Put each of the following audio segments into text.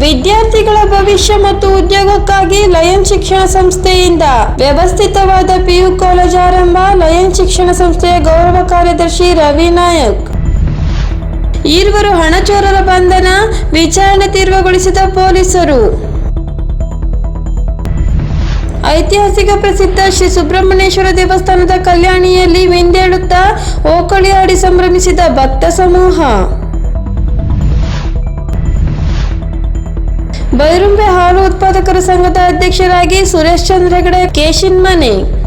ವಿದ್ಯಾರ್ಥಿಗಳ ಭವಿಷ್ಯ ಮತ್ತು ಉದ್ಯೋಗಕ್ಕಾಗಿ ಲಯನ್ ಶಿಕ್ಷಣ ಸಂಸ್ಥೆಯಿಂದ ವ್ಯವಸ್ಥಿತವಾದ ಪಿಯು ಕಾಲೇಜ್ ಆರಂಭ, ಲಯನ್ ಶಿಕ್ಷಣ ಸಂಸ್ಥೆಯ ಗೌರವ ಕಾರ್ಯದರ್ಶಿ ರವಿ ನಾಯಕ್. ಈರ್ವರು ಹಣಚೋರರ ಬಂಧನ ವಿಚಾರಣೆ ತೀರ್ವಗೊಳಿಸಿದ ಪೊಲೀಸರು. ಐತಿಹಾಸಿಕ ಪ್ರಸಿದ್ಧ ಶ್ರೀ ಸುಬ್ರಹ್ಮಣ್ಯೇಶ್ವರ ದೇವಸ್ಥಾನದ ಕಲ್ಯಾಣಿಯಲ್ಲಿ ವಿಂದೇಳುತ್ತಾ ಓಕಳಿ ಆಡಿ ಸಂಭ್ರಮಿಸಿದ ಭಕ್ತ ಸಮೂಹ. ಬೈರುಂಬೆ ಹಾಲು ಉತ್ಪಾದಕರ ಸಂಘದ ಅಧ್ಯಕ್ಷರಾಗಿ ಸುರೇಶ್ ಚಂದ್ರ ಹೆಗಡೆ ಕೇಶಿನ್ಮನೆ ಜಗತ್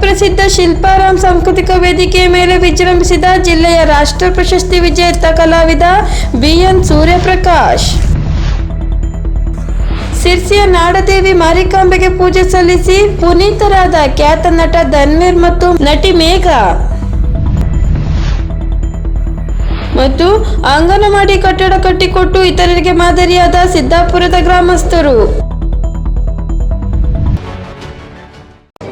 ಪ್ರಸಿದ್ಧ ಶಿಲ್ಪಾರಾಮ್ ಸಾಂಸ್ಕೃತಿಕ ವೇದಿಕೆಯ ಮೇಲೆ ವಿಜೃಂಭಿಸಿದ ಜಿಲ್ಲೆಯ ರಾಷ್ಟ್ರ ಪ್ರಶಸ್ತಿ ವಿಜೇತ ಕಲಾವಿದ ಬಿಎನ್ ಸೂರ್ಯಪ್ರಕಾಶ್. ಸಿರ್ಸಿಯ ನಾಡದೇವಿ ಮಾರಿಕಾಂಬೆಗೆ ಪೂಜೆ ಸಲ್ಲಿಸಿ ಪುನೀತರಾದ ಖ್ಯಾತ ನಟ ಧನ್ವೀರ್ ಮತ್ತು ನಟಿ ಮೇಘ. ಮತ್ತು ಅಂಗನವಾಡಿ ಕಟ್ಟಡ ಕಟ್ಟಿಕೊಟ್ಟು ಇತರರಿಗೆ ಮಾದರಿಯಾದ ಸಿದ್ದಾಪುರದ ಗ್ರಾಮಸ್ಥರು.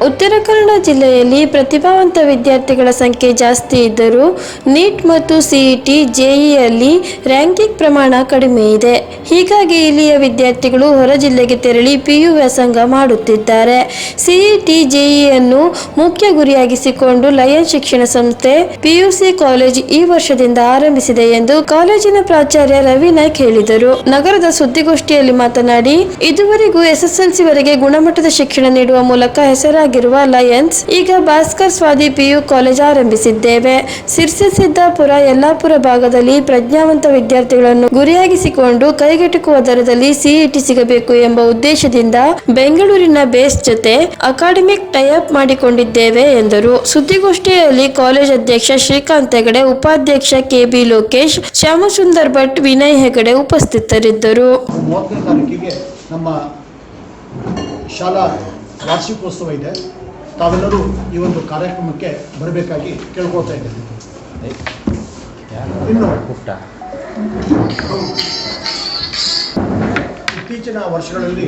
ಉತ್ತರ ಕನ್ನಡ ಜಿಲ್ಲೆಯಲ್ಲಿ ಪ್ರತಿಭಾವಂತ ವಿದ್ಯಾರ್ಥಿಗಳ ಸಂಖ್ಯೆ ಜಾಸ್ತಿ ಇದ್ದರೂ ನೀಟ್ ಮತ್ತು ಸಿಇಟಿ ಜೆಇಯಲ್ಲಿ ರ್ಯಾಂಕಿಂಗ್ ಪ್ರಮಾಣ ಕಡಿಮೆ ಇದೆ. ಹೀಗಾಗಿ ಇಲ್ಲಿಯ ವಿದ್ಯಾರ್ಥಿಗಳು ಹೊರ ಜಿಲ್ಲೆಗೆ ತೆರಳಿ ಪಿಯು ವ್ಯಾಸಂಗ ಮಾಡುತ್ತಿದ್ದಾರೆ. ಸಿಇಟಿ ಜೆಇಯನ್ನು ಮುಖ್ಯ ಗುರಿಯಾಗಿಸಿಕೊಂಡು ಲಯನ್ ಶಿಕ್ಷಣ ಸಂಸ್ಥೆ ಪಿಯುಸಿ ಕಾಲೇಜ್ ಈ ವರ್ಷದಿಂದ ಆರಂಭಿಸಿದೆ ಎಂದು ಕಾಲೇಜಿನ ಪ್ರಾಚಾರ್ಯ ರವಿ ನಾಯ್ಕ್ ಹೇಳಿದರು. ನಗರದ ಸುದ್ದಿಗೋಷ್ಠಿಯಲ್ಲಿ ಮಾತನಾಡಿ, ಇದುವರೆಗೂ ಎಸ್ಎಸ್ಎಲ್ಸಿ ವರೆಗೆ ಗುಣಮಟ್ಟದ ಶಿಕ್ಷಣ ನೀಡುವ ಮೂಲಕ ಹೆಸರಾಗಿರುವ ಲಯನ್ಸ್ ಈಗ ಭಾಸ್ಕರ್ ಸ್ವಾದಿ ಪಿಯು ಕಾಲೇಜ್ ಆರಂಭಿಸಿದ್ದೇವೆ. ಸಿರ್ಸಿ ಸಿದ್ದಾಪುರ, ಯಲ್ಲಾಪುರ ಭಾಗದಲ್ಲಿ ಪ್ರಜ್ಞಾವಂತ ವಿದ್ಯಾರ್ಥಿಗಳನ್ನು ಗುರಿಯಾಗಿಸಿಕೊಂಡು ಕೈಗೆಟುಕುವ ದರದಲ್ಲಿ ಸಿಇಟಿ ಸಿಗಬೇಕು ಎಂಬ ಉದ್ದೇಶದಿಂದ ಬೆಂಗಳೂರಿನ ಬೇಸ್ ಜೊತೆ ಅಕಾಡೆಮಿಕ್ ಟೈಅಪ್ ಮಾಡಿಕೊಂಡಿದ್ದೇವೆ ಎಂದರು. ಸುದ್ದಿಗೋಷ್ಠಿಯಲ್ಲಿ ಕಾಲೇಜ್ ಅಧ್ಯಕ್ಷ ಶ್ರೀಕಾಂತ್ ಹೆಗಡೆ, ಉಪಾಧ್ಯಕ್ಷ ಕೆಬಿ ಲೋಕೇಶ್, ಶ್ಯಾಮಸುಂದರ್ ಭಟ್, ವಿನಯ್ ಹೆಗಡೆ ಉಪಸ್ಥಿತರಿದ್ದರು. ಶಾಲಾ ವಾರ್ಷಿಕೋತ್ಸವ ಇದೆ. ತಾವೆಲ್ಲರೂ ಈ ಒಂದು ಕಾರ್ಯಕ್ರಮಕ್ಕೆ ಬರಬೇಕಾಗಿ ಕೇಳ್ಕೊಳ್ತಾ ಇದ್ದೇನೆ. ಇನ್ನು ಇತ್ತೀಚಿನ ವರ್ಷಗಳಲ್ಲಿ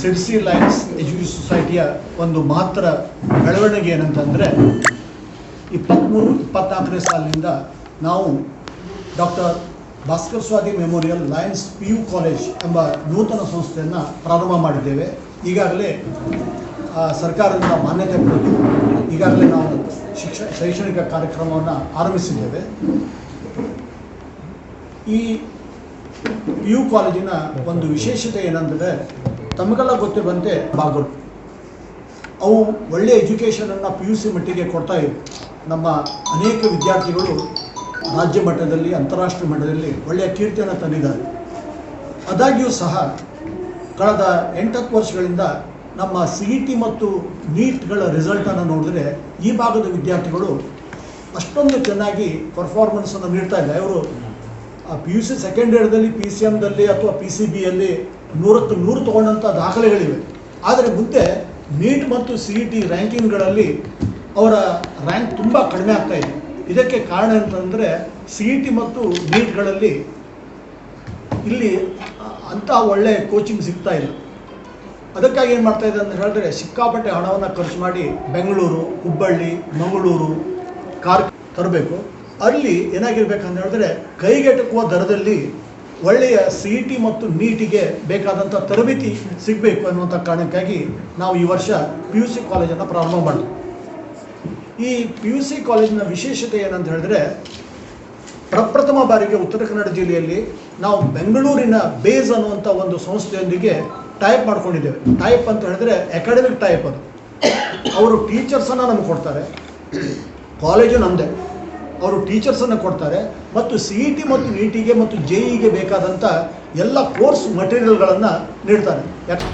ಸಿರ್ಸಿ ಲೈನ್ಸ್ ಎಜುಕೇಷನ್ ಸೊಸೈಟಿಯ ಒಂದು ಮಾತ್ರ ಬೆಳವಣಿಗೆ ಏನಂತಂದರೆ ಇಪ್ಪತ್ತ್ಮೂರು ಇಪ್ಪತ್ನಾಲ್ಕನೇ ಸಾಲಿನಿಂದ ನಾವು doctor Bhaskar Swathi memorial lions P U college ಎಂಬ ನೂತನ ಸಂಸ್ಥೆಯನ್ನು ಪ್ರಾರಂಭ ಮಾಡಿದ್ದೇವೆ. ಈಗಾಗಲೇ ಆ, ಸರ್ಕಾರದಿಂದ ಮಾನ್ಯತೆ ಪಡೆದು ಈಗಾಗಲೇ ನಾವು ಶಿಕ್ಷ ಶೈಕ್ಷಣಿಕ ಕಾರ್ಯಕ್ರಮವನ್ನು ಆರಂಭಿಸಿದ್ದೇವೆ. ಈ ಪಿ ಯು ಕಾಲೇಜಿನ ಒಂದು ವಿಶೇಷತೆ ಏನಂದರೆ ತಮಗೆಲ್ಲ ಗೊತ್ತಿರುವಂತೆ ಭಾಗಗಳು ಅವು ಒಳ್ಳೆಯ ಎಜುಕೇಷನನ್ನು ಪಿ ಯು ಸಿ ಮಟ್ಟಿಗೆ ಕೊಡ್ತಾ ಇವೆ. ನಮ್ಮ ಅನೇಕ ವಿದ್ಯಾರ್ಥಿಗಳು ರಾಜ್ಯ ಮಟ್ಟದಲ್ಲಿ ಅಂತಾರಾಷ್ಟ್ರೀಯ ಮಟ್ಟದಲ್ಲಿ ಒಳ್ಳೆಯ ಕೀರ್ತಿಯನ್ನು ತಂದಿದ್ದಾರೆ. ಆದಾಗ್ಯೂ ಸಹ ಕಳೆದ ಎಂಟತ್ತು ವರ್ಷಗಳಿಂದ ನಮ್ಮ ಸಿ ಇ ಟಿ ಮತ್ತು ನೀಟ್ಗಳ ರಿಸಲ್ಟನ್ನು ನೋಡಿದ್ರೆ ಈ ಭಾಗದ ವಿದ್ಯಾರ್ಥಿಗಳು ಅಷ್ಟೊಂದು ಚೆನ್ನಾಗಿ ಪರ್ಫಾರ್ಮೆನ್ಸನ್ನು ನೀಡ್ತಾ ಇಲ್ಲ. ಇವರು ಪಿ ಯು ಸಿ ಸೆಕೆಂಡ್ ಇಯರ್ದಲ್ಲಿ ಪಿ ಸಿ ಎಮ್ದಲ್ಲಿ ಅಥವಾ ಪಿ ಸಿ ಬಿಯಲ್ಲಿ ನೂರಕ್ಕೆ ನೂರು ತೊಗೊಂಡಂಥ ದಾಖಲೆಗಳಿವೆ. ಆದರೆ ಮುಂದೆ ನೀಟ್ ಮತ್ತು ಸಿ ಇ ಟಿ ರ್ಯಾಂಕಿಂಗ್ಗಳಲ್ಲಿ ಅವರ ರ್ಯಾಂಕ್ ತುಂಬ ಕಡಿಮೆ ಆಗ್ತಾ ಇದೆ. ಇದಕ್ಕೆ ಕಾರಣ ಅಂತಂದರೆ ಸಿ ಇ ಟಿ ಮತ್ತು ನೀಟ್ಗಳಲ್ಲಿ ಇಲ್ಲಿ ಅಂಥ ಒಳ್ಳೆ ಕೋಚಿಂಗ್ ಸಿಗ್ತಾ ಇಲ್ಲ. ಅದಕ್ಕಾಗಿ ಏನು ಮಾಡ್ತಾ ಇದೆ ಅಂತ ಹೇಳಿದ್ರೆ, ಸಿಕ್ಕಾಪಟ್ಟೆ ಹಣವನ್ನು ಖರ್ಚು ಮಾಡಿ ಬೆಂಗಳೂರು, ಹುಬ್ಬಳ್ಳಿ, ಮಂಗಳೂರು, ಕಾರ್ ತರಬೇಕು. ಅಲ್ಲಿ ಏನಾಗಿರ್ಬೇಕಂತ ಹೇಳಿದ್ರೆ, ಕೈಗೆಟುಕುವ ದರದಲ್ಲಿ ಒಳ್ಳೆಯ ಸಿ ಇ ಟಿ ಮತ್ತು ನೀಟಿಗೆ ಬೇಕಾದಂಥ ತರಬೇತಿ ಸಿಗಬೇಕು ಅನ್ನುವಂಥ ಕಾರಣಕ್ಕಾಗಿ ನಾವು ಈ ವರ್ಷ ಪಿ ಯು ಸಿ ಕಾಲೇಜನ್ನು ಪ್ರಾರಂಭ ಮಾಡಿದ್ವಿ ಈ ಪಿ ಯು ಸಿ ಕಾಲೇಜಿನ ವಿಶೇಷತೆ ಏನಂತ ಹೇಳಿದ್ರೆ ಪ್ರಪ್ರಥಮ ಬಾರಿಗೆ ಉತ್ತರ ಕನ್ನಡ ಜಿಲ್ಲೆಯಲ್ಲಿ ನಾವು ಬೆಂಗಳೂರಿನ ಬೇಸ್ ಅನ್ನುವಂಥ ಒಂದು ಸಂಸ್ಥೆಯೊಂದಿಗೆ ಟೈಪ್ ಮಾಡ್ಕೊಂಡಿದ್ದೇವೆ. ಟೈಪ್ ಅಂತ ಹೇಳಿದ್ರೆ ಅಕಾಡೆಮಿಕ್ ಟೈಪ್ ಅದು. ಅವರು ಟೀಚರ್ಸನ್ನು ನಮಗೆ ಕೊಡ್ತಾರೆ. ಕಾಲೇಜು ನಮ್ಮದೇ ಅವರು ಟೀಚರ್ಸನ್ನು ಕೊಡ್ತಾರೆ. ಮತ್ತು ಸಿ ಇ ಟಿ ಮತ್ತು ಇ ಟಿಗೆ ಮತ್ತು ಜೆ ಇಗೆ ಬೇಕಾದಂಥ ಎಲ್ಲ ಕೋರ್ಸ್ ಮಟೀರಿಯಲ್ಗಳನ್ನು ನೀಡ್ತಾರೆ. ಯಾಕೆ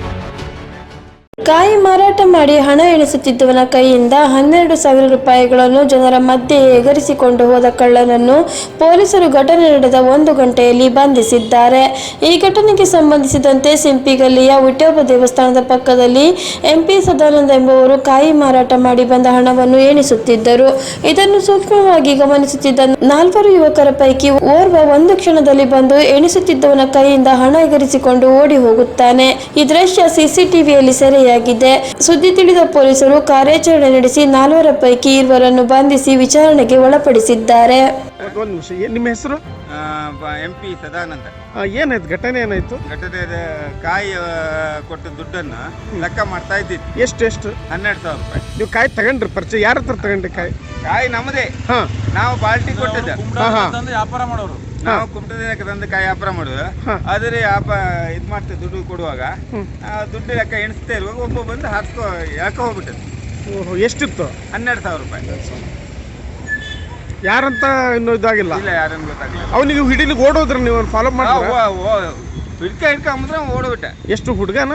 ಕಾಯಿ ಮಾರಾಟ ಮಾಡಿ ಹಣ ಎಣಿಸುತ್ತಿದ್ದವನ ಕೈಯಿಂದ ಹನ್ನೆರಡು ಸಾವಿರ ರೂಪಾಯಿಗಳನ್ನು ಜನರ ಮಧ್ಯೆ ಎಗರಿಸಿಕೊಂಡು ಹೋದ ಕಳ್ಳನನ್ನು ಪೊಲೀಸರು ಘಟನೆ ನಡೆದ ಒಂದು ಗಂಟೆಯಲ್ಲಿ ಬಂಧಿಸಿದ್ದಾರೆ. ಈ ಘಟನೆಗೆ ಸಂಬಂಧಿಸಿದಂತೆ ಸಿಂಪಿಗಲ್ಲಿಯ ವಿಠೋಬ ದೇವಸ್ಥಾನದ ಪಕ್ಕದಲ್ಲಿ ಎಂಪಿ ಸದಾನಂದ ಎಂಬುವರು ಕಾಯಿ ಮಾರಾಟ ಮಾಡಿ ಬಂದ ಹಣವನ್ನು ಎಣಿಸುತ್ತಿದ್ದರು. ಇದನ್ನು ಸೂಕ್ಷ್ಮವಾಗಿ ಗಮನಿಸುತ್ತಿದ್ದ ನಾಲ್ವರು ಯುವಕರ ಪೈಕಿ ಓರ್ವ ಒಂದು ಕ್ಷಣದಲ್ಲಿ ಬಂದು ಎಣಿಸುತ್ತಿದ್ದವನ ಕೈಯಿಂದ ಹಣ ಎಗರಿಸಿಕೊಂಡು ಓಡಿ ಹೋಗುತ್ತಾನೆ. ಈ ದೃಶ್ಯ ಸಿಸಿಟಿವಿಯಲ್ಲಿ ಸೆರೆಯಾಗಿದೆ. ಪತ್ತೆಯಾಗಿದೆ ಸುದ್ದಿ ತಿಳಿದ ಪೊಲೀಸರು ಕಾರ್ಯಾಚರಣೆ ನಡೆಸಿ ನಾಲ್ವರ ಪೈಕಿ ಇರುವರನ್ನು ಬಂಧಿಸಿ ವಿಚಾರಣೆಗೆ ಒಳಪಡಿಸಿದ್ದಾರೆ. ಒಂದು ನಿಮಿಷ ನಿಮ್ಮ ಹೆಸರು? M P Sadananda. ಆ, ಏನಾಯ್ತು? ಘಟನೆ ಏನಾಯ್ತು? ಘಟನೆ ಕಾಯಿ ಆ, ಕೊಟ್ಟ ದುಡ್ಡನ್ನ ಲೆಕ್ಕ ಮಾಡ್ತಾ ಇದ್ದಿತ್ತು ಎಷ್ಟು ಎಷ್ಟು? ಹನ್ನೆರಡು ಸಾವಿರ ರೂಪಾಯಿ. ನೀವು ಕಾಯಿ ತಗೊಂಡ್ರಿ ಪರಿಚಯ. ಯಾರ ಹತ್ರ ತಗೊಂಡ್ರಿ ಕಾಯಿ? ಕಾಯಿ ನಮ್ಮದೇ ಹಾ. ನಾವು ಬಾಲ್ಟಿ ಕೊಟ್ಟಿದ್ದೆ. ಹಾ ಹಾ. ವ್ಯಾಪಾರ ಮಾಡೋರು. ನಾವು ಕುಮಟದಿನಕ್ಕೆ ತಂದು ಕಾಯಿ ವ್ಯಾಪಾರ ಮಾಡುದು. ಆದ್ರೆ ವ್ಯಾಪ ಇದು ಮಾಡ್ತೇವೆ ದುಡ್ಡು ಕೊಡುವಾಗ. ದುಡ್ಡು ಲೆಕ್ಕ ಎಣಿಸ್ತಾ ಇರುವಾಗ ಒಬ್ಬ ಬಂದು ಹಾಕೋ ಯಾಕೆ ಹೋಗ್ಬಿಟ್ಟது ಓಹೋ ಎಷ್ಟಿತ್ತು? ಹನ್ನೆರಡು ಸಾವಿರ ರೂಪಾಯಿ. ಯಾರಂತ ಇನ್ನೂ ಇದಾಗಿಲ್ಲ? ಇಲ್ಲ ಯಾರನ್ನು ಗೊತ್ತಾಗಿಲ್ಲ ಅವನಿಗೆ ಹಿಡಿಲಿಕ್ಕೆ ಓಡೋದ್ರ ನೀವು ಫಾಲೋ ಮಾಡಿ ಹಿಡ್ಕ ಹಿಡ್ಕೊಂಬಿದ್ರೆ ಓಡೋಬಿಟ್ಟೆ ಎಷ್ಟು ಹುಡುಗನ?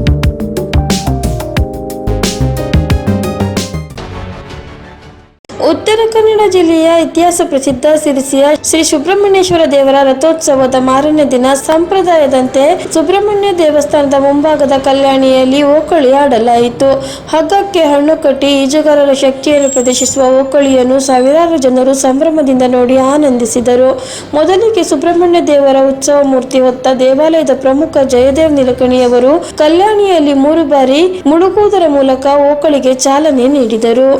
ಉತ್ತರ ಕನ್ನಡ ಜಿಲ್ಲೆಯ ಇತಿಹಾಸ ಪ್ರಸಿದ್ಧ ಸಿರಿಸಿಯ ಶ್ರೀ ಸುಬ್ರಹ್ಮಣ್ಯೇಶ್ವರ ದೇವರ ರಥೋತ್ಸವದ ಮಾರನೇ ದಿನ ಸಂಪ್ರದಾಯದಂತೆ ಸುಬ್ರಹ್ಮಣ್ಯ ದೇವಸ್ಥಾನದ ಮುಂಭಾಗದ ಕಲ್ಯಾಣಿಯಲ್ಲಿ ಓಕಳಿ ಆಡಲಾಯಿತು ಹಗ್ಗಕ್ಕೆ ಹಣ್ಣು ಕಟ್ಟಿ ಈಜುಗಾರರ ಶಕ್ತಿಯನ್ನು ಪ್ರದರ್ಶಿಸುವ ಓಕಳಿಯನ್ನು ಸಾವಿರಾರು ಜನರು ಸಂಭ್ರಮದಿಂದ ನೋಡಿ ಆನಂದಿಸಿದರು. ಮೊದಲಿಗೆ ಸುಬ್ರಹ್ಮಣ್ಯ ದೇವರ ಉತ್ಸವ ಮೂರ್ತಿ ಹೊತ್ತ ದೇವಾಲಯದ ಪ್ರಮುಖ ಜಯದೇವ್ ನಿಲಕಣಿಯವರು ಕಲ್ಯಾಣಿಯಲ್ಲಿ ಮೂರು ಬಾರಿ ಮುಳುಗುವುದರ ಮೂಲಕ ಓಕಳಿಗೆ ಚಾಲನೆ ನೀಡಿದರು.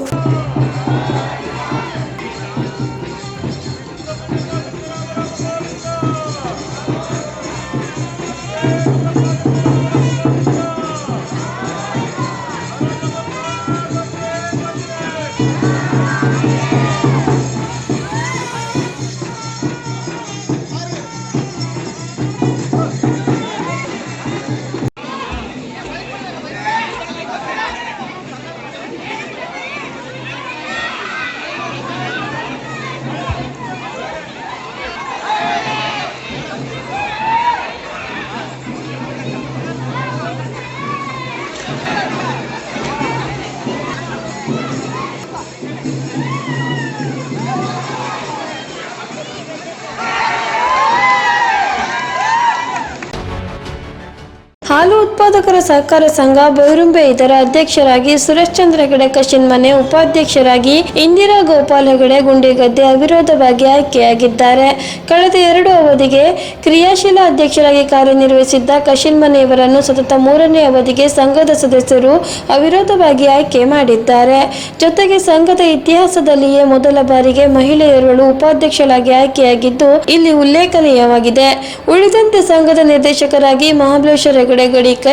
ಹಾಲು ಉತ್ಪಾದಕರ ಸಹಕಾರ ಸಂಘ ಬೈರುಂಬೆ ಇದರ ಅಧ್ಯಕ್ಷರಾಗಿ ಸುರೇಶ್ ಚಂದ್ರ ಹೆಗಡೆ ಕಶಿನ್ಮನೆ ಉಪಾಧ್ಯಕ್ಷರಾಗಿ ಇಂದಿರಾ ಗೋಪಾಲ್ ಹೆಗಡೆ ಗುಂಡಿಗದ್ದೆ ಅವಿರೋಧವಾಗಿ ಆಯ್ಕೆಯಾಗಿದ್ದಾರೆ. ಕಳೆದ ಎರಡು ಅವಧಿಗೆ ಕ್ರಿಯಾಶೀಲ ಅಧ್ಯಕ್ಷರಾಗಿ ಕಾರ್ಯನಿರ್ವಹಿಸಿದ್ದ ಕಶಿನ್ಮನೆ ಇವರನ್ನು ಸತತ ಮೂರನೇ ಅವಧಿಗೆ ಸಂಘದ ಸದಸ್ಯರು ಅವಿರೋಧವಾಗಿ ಆಯ್ಕೆ ಮಾಡಿದ್ದಾರೆ. ಜೊತೆಗೆ ಸಂಘದ ಇತಿಹಾಸದಲ್ಲಿಯೇ ಮೊದಲ ಬಾರಿಗೆ ಮಹಿಳೆಯರುಗಳು ಉಪಾಧ್ಯಕ್ಷರಾಗಿ ಆಯ್ಕೆಯಾಗಿದ್ದು, ಇಲ್ಲಿ ಉಲ್ಲೇಖನೀಯವಾಗಿದೆ. ಉಳಿದಂತೆ ಸಂಘದ ನಿರ್ದೇಶಕರಾಗಿ ಮಹಾಬಲೇಶ್ವರ ಹೆಗಡೆ ಗಡಿಕೈ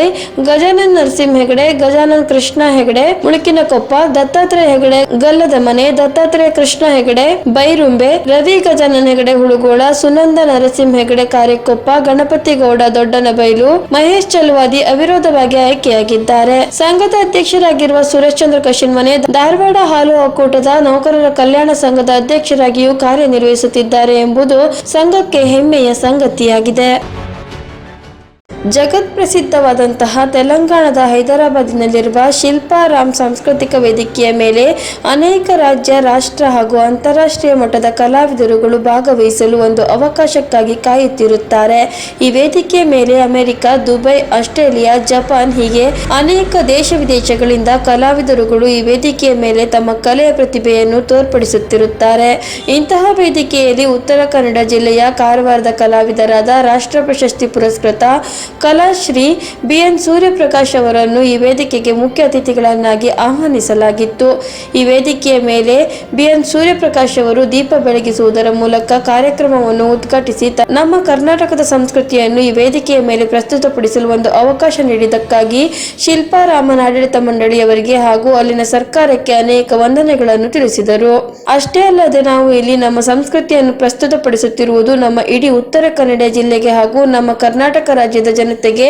ಗಜಾನನ್ ನರಸಿಂಹ ಹೆಗಡೆ, ಗಜಾನನ್ ಕೃಷ್ಣ ಹೆಗಡೆ ಮುಳುಕಿನಕೊಪ್ಪ ದತ್ತಾತ್ರೇಯ ಹೆಗಡೆ, ಗಲ್ಲದ ಮನೆ, ದತ್ತಾತ್ರೇಯ ಕೃಷ್ಣ ಹೆಗಡೆ, ಬೈರುಂಬೆ, ರವಿ ಗಜಾನನ್ ಹೆಗಡೆ ಹುಳುಗೋಳ ಸುನಂದ ನರಸಿಂಹ ಹೆಗಡೆ ಕಾರ್ಯಕೊಪ್ಪ, ಗಣಪತಿ ಗೌಡ ದೊಡ್ಡನಬೈಲು ಮಹೇಶ್ ಚಲುವಾದಿ ಅವಿರೋಧವಾಗಿ ಆಯ್ಕೆಯಾಗಿದ್ದಾರೆ. ಸಂಘದ ಅಧ್ಯಕ್ಷರಾಗಿರುವ ಸುರೇಶ್ ಚಂದ್ರ ಕಶಿನ್ಮನೆ, ಧಾರವಾಡ ಹಾಲು ಒಕ್ಕೂಟದ ನೌಕರರ ಕಲ್ಯಾಣ ಸಂಘದ ಅಧ್ಯಕ್ಷರಾಗಿಯೂ ಕಾರ್ಯನಿರ್ವಹಿಸುತ್ತಿದ್ದಾರೆ ಎಂಬುದು ಸಂಘಕ್ಕೆ ಹೆಮ್ಮೆಯ ಸಂಗತಿಯಾಗಿದೆ. ಜಗತ್ ಪ್ರಸಿದ್ಧವಾದಂತಹ ತೆಲಂಗಾಣದ ಹೈದರಾಬಾದಿನಲ್ಲಿರುವ ಶಿಲ್ಪಾರಾಮ್ ಸಾಂಸ್ಕೃತಿಕ ವೇದಿಕೆಯ ಮೇಲೆ ಅನೇಕ ರಾಜ್ಯ, ರಾಷ್ಟ್ರ ಹಾಗೂ ಅಂತಾರಾಷ್ಟ್ರೀಯ ಮಟ್ಟದ ಕಲಾವಿದರುಗಳು ಭಾಗವಹಿಸಲು ಒಂದು ಅವಕಾಶಕ್ಕಾಗಿ ಕಾಯುತ್ತಿರುತ್ತಾರೆ. ಈ ವೇದಿಕೆಯ ಮೇಲೆ ಅಮೆರಿಕ, ದುಬೈ, ಆಸ್ಟ್ರೇಲಿಯಾ, ಜಪಾನ್ ಹೀಗೆ ಅನೇಕ ದೇಶ ವಿದೇಶಗಳಿಂದ ಕಲಾವಿದರುಗಳು ಈ ವೇದಿಕೆಯ ಮೇಲೆ ತಮ್ಮ ಕಲೆಯ ಪ್ರತಿಭೆಯನ್ನು ತೋರ್ಪಡಿಸುತ್ತಿರುತ್ತಾರೆ. ಇಂತಹ ವೇದಿಕೆಯಲ್ಲಿ ಉತ್ತರ ಕನ್ನಡ ಜಿಲ್ಲೆಯ ಕಾರವಾರದ ಕಲಾವಿದರಾದ ರಾಷ್ಟ್ರ ಪ್ರಶಸ್ತಿ ಪುರಸ್ಕೃತ ಕಲಾಶ್ರೀ ಬಿಎನ್ ಸೂರ್ಯಪ್ರಕಾಶ್ ಅವರನ್ನು ಈ ವೇದಿಕೆಗೆ ಮುಖ್ಯ ಅತಿಥಿಗಳನ್ನಾಗಿ ಆಹ್ವಾನಿಸಲಾಗಿತ್ತು. ಈ ವೇದಿಕೆಯ ಮೇಲೆ ಬಿಎನ್ ಸೂರ್ಯಪ್ರಕಾಶ್ ಅವರು ದೀಪ ಬೆಳಗಿಸುವುದರ ಮೂಲಕ ಕಾರ್ಯಕ್ರಮವನ್ನು ಉದ್ಘಾಟಿಸಿ ನಮ್ಮ ಕರ್ನಾಟಕದ ಸಂಸ್ಕೃತಿಯನ್ನು ಈ ವೇದಿಕೆಯ ಮೇಲೆ ಪ್ರಸ್ತುತಪಡಿಸಲು ಒಂದು ಅವಕಾಶ ನೀಡಿದ್ದಕ್ಕಾಗಿ ಶಿಲ್ಪಾರಾಮನ್ ಆಡಳಿತ ಮಂಡಳಿಯವರಿಗೆ ಹಾಗೂ ಅಲ್ಲಿನ ಸರ್ಕಾರಕ್ಕೆ ಅನೇಕ ವಂದನೆಗಳನ್ನು ತಿಳಿಸಿದರು. ಅಷ್ಟೇ ಅಲ್ಲದೆ ನಾವು ಇಲ್ಲಿ ನಮ್ಮ ಸಂಸ್ಕೃತಿಯನ್ನು ಪ್ರಸ್ತುತಪಡಿಸುತ್ತಿರುವುದು ನಮ್ಮ ಇಡೀ ಉತ್ತರ ಕನ್ನಡ ಜಿಲ್ಲೆಗೆ ಹಾಗೂ ನಮ್ಮ ಕರ್ನಾಟಕ ರಾಜ್ಯದ ಜನತೆಗೆ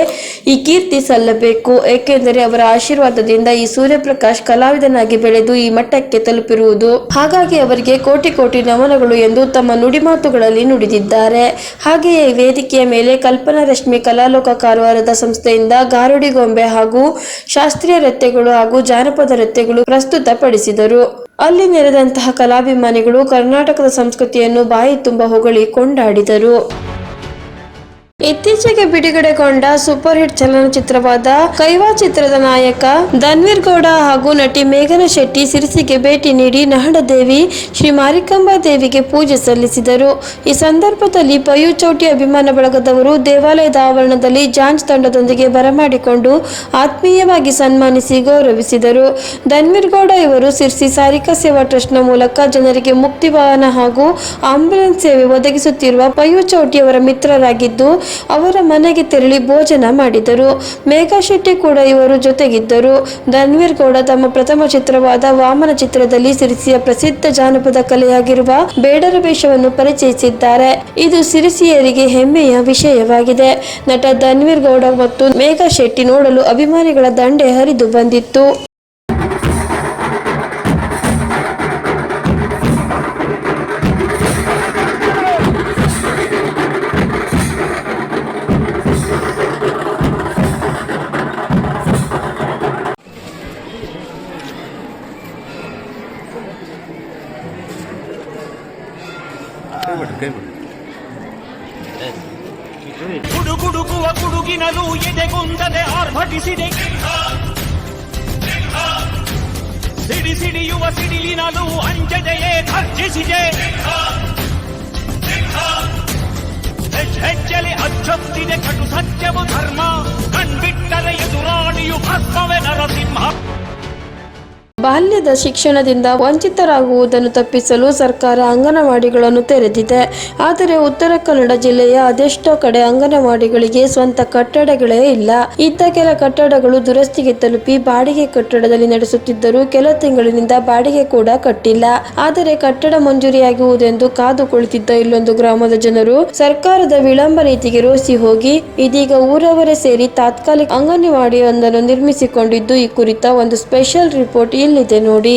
ಈ ಕೀರ್ತಿ ಸಲ್ಲಬೇಕು. ಏಕೆಂದರೆ ಅವರ ಆಶೀರ್ವಾದದಿಂದ ಈ ಸೂರ್ಯಪ್ರಕಾಶ್ ಕಲಾವಿದನಾಗಿ ಬೆಳೆದು ಈ ಮಟ್ಟಕ್ಕೆ ತಲುಪಿರುವುದು. ಹಾಗಾಗಿ ಅವರಿಗೆ ಕೋಟಿ ಕೋಟಿ ನಮನಗಳು ಎಂದು ತಮ್ಮ ನುಡಿಮಾತುಗಳಲ್ಲಿ ನುಡಿದಿದ್ದಾರೆ. ಹಾಗೆಯೇ ವೇದಿಕೆಯ ಮೇಲೆ ಕಲ್ಪನಾ ರಶ್ಮಿ ಕಲಾಲೋಕ ಕಾರವಾರದ ಸಂಸ್ಥೆಯಿಂದ ಗಾರುಡಿ ಗೊಂಬೆ ಹಾಗೂ ಶಾಸ್ತ್ರೀಯ ನೃತ್ಯಗಳು ಹಾಗೂ ಜಾನಪದ ನೃತ್ಯಗಳು ಪ್ರಸ್ತುತಪಡಿಸಿದರು. ಅಲ್ಲಿ ನೆರೆದಂತಹ ಕಲಾಭಿಮಾನಿಗಳು ಕರ್ನಾಟಕದ ಸಂಸ್ಕೃತಿಯನ್ನು ಬಾಯಿ ತುಂಬ ಹೊಗಳಿ ಕೊಂಡಾಡಿದರು ಇತ್ತೀಚೆಗೆ ಬಿಡುಗಡೆಗೊಂಡ ಸೂಪರ್ ಹಿಟ್ ಚಲನಚಿತ್ರವಾದ ಕೈವಾ ಚಿತ್ರದ ನಾಯಕ ಧನ್ವೀರ್ ಗೌಡ ಹಾಗೂ ನಟಿ ಮೇಘನ ಶೆಟ್ಟಿ ಸಿರಿಸಿಗೆ ಭೇಟಿ ನೀಡಿ ನಹಡದೇವಿ ಶ್ರೀ ಮಾರಿಕಾಂಬಾ ದೇವಿಗೆ ಪೂಜೆ ಸಲ್ಲಿಸಿದರು. ಈ ಸಂದರ್ಭದಲ್ಲಿ ಪಯು ಚೌಟಿ ಅಭಿಮಾನ ಬಳಗದವರು ದೇವಾಲಯದ ಆವರಣದಲ್ಲಿ ಜಾಂಚ್ ತಂಡದೊಂದಿಗೆ ಬರಮಾಡಿಕೊಂಡು ಆತ್ಮೀಯವಾಗಿ ಸನ್ಮಾನಿಸಿ ಗೌರವಿಸಿದರು. ಧನ್ವೀರ್ ಗೌಡ ಇವರು ಸಿರ್ಸಿ ಸಾರಿಕಾ ಸೇವಾ ಟ್ರಸ್ಟ್ನ ಮೂಲಕ ಜನರಿಗೆ ಮುಕ್ತಿ ವಾಹನ ಹಾಗೂ ಆಂಬ್ಯುಲೆನ್ಸ್ ಸೇವೆ ಒದಗಿಸುತ್ತಿರುವ ಪಯು ಚೌಟಿಯವರ ಮಿತ್ರರಾಗಿದ್ದು ಅವರ ಮನೆಗೆ ತೆರಳಿ ಭೋಜನ ಮಾಡಿದರು. ಮೇಘಾ ಶೆಟ್ಟಿ ಕೂಡ ಇವರು ಜೊತೆಗಿದ್ದರು. ಧನ್ವೀರ್ ಗೌಡ ತಮ್ಮ ಪ್ರಥಮ ಚಿತ್ರವಾದ ವಾಮನ ಚಿತ್ರದಲ್ಲಿ ಸಿರಿಸಿಯ ಪ್ರಸಿದ್ಧ ಜಾನಪದ ಕಲೆಯಾಗಿರುವ ಬೇಡರ ವೇಷವನ್ನು ಪರಿಚಯಿಸಿದ್ದಾರೆ. ಇದು ಸಿರಿಸಿಯರಿಗೆ ಹೆಮ್ಮೆಯ ವಿಷಯವಾಗಿದೆ. ನಟ ಧನ್ವೀರ್ ಗೌಡ ಮತ್ತು ಮೇಘಾ ಶೆಟ್ಟಿ ನೋಡಲು ಅಭಿಮಾನಿಗಳ ದಂಡೆ ಹರಿದು ಬಂದಿತ್ತು. ಗುಡುಗುಡುಗುವ ಗುಡುಗಿನಲು ಎದೆಗುಂದದೆ ಆರ್ಭಟಿಸಿದೆ ಸಿಡಿ ಸಿಡಿಯುವ ಸಿಡಿಲಿನಲು ಅಂಜದೆಯೇ ಘರ್ಜಿಸಿದೆ ಹೆಜ್ ಹೆಜ್ಜಲಿ ಅಚ್ಚೊತ್ತಿದೆ ಕಟು ಸತ್ಯವು ಧರ್ಮ ಕಣ್ಬಿಟ್ಟರೆ ಎದುರಾಳಿಯು ಭಸ್ಮವೇ ನರಸಿಂಹ ಬಾಲ್ಯದ ಶಿಕ್ಷಣದಿಂದ ವಂಚಿತರಾಗುವುದನ್ನು ತಪ್ಪಿಸಲು ಸರ್ಕಾರ ಅಂಗನವಾಡಿಗಳನ್ನು ತೆರೆದಿದೆ. ಆದರೆ ಉತ್ತರ ಕನ್ನಡ ಜಿಲ್ಲೆಯ ಅದೆಷ್ಟೋ ಕಡೆ ಅಂಗನವಾಡಿಗಳಿಗೆ ಸ್ವಂತ ಕಟ್ಟಡಗಳೇ ಇಲ್ಲ. ಇದ್ದ ಕೆಲ ಕಟ್ಟಡಗಳು ದುರಸ್ತಿಗೆ ತಲುಪಿ ಬಾಡಿಗೆ ಕಟ್ಟಡದಲ್ಲಿ ನಡೆಸುತ್ತಿದ್ದರೂ ಕೆಲ ತಿಂಗಳಿನಿಂದ ಬಾಡಿಗೆ ಕೂಡ ಕಟ್ಟಿಲ್ಲ. ಆದರೆ ಕಟ್ಟಡ ಮಂಜೂರಿಯಾಗುವುದೆಂದು ಕಾದು ಕುಳಿತಿದ್ದ ಇಲ್ಲೊಂದು ಗ್ರಾಮದ ಜನರು ಸರ್ಕಾರದ ವಿಳಂಬ ನೀತಿಗೆ ರೋಸಿ ಹೋಗಿ, ಇದೀಗ ಊರವರೇ ಸೇರಿ ತಾತ್ಕಾಲಿಕ ಅಂಗನವಾಡಿಯೊಂದನ್ನು ನಿರ್ಮಿಸಿಕೊಂಡಿದ್ದು ಈ ಕುರಿತ ಒಂದು ಸ್ಪೆಷಲ್ ರಿಪೋರ್ಟ್ ಇಲ್ಲಿದೆ ನೋಡಿ.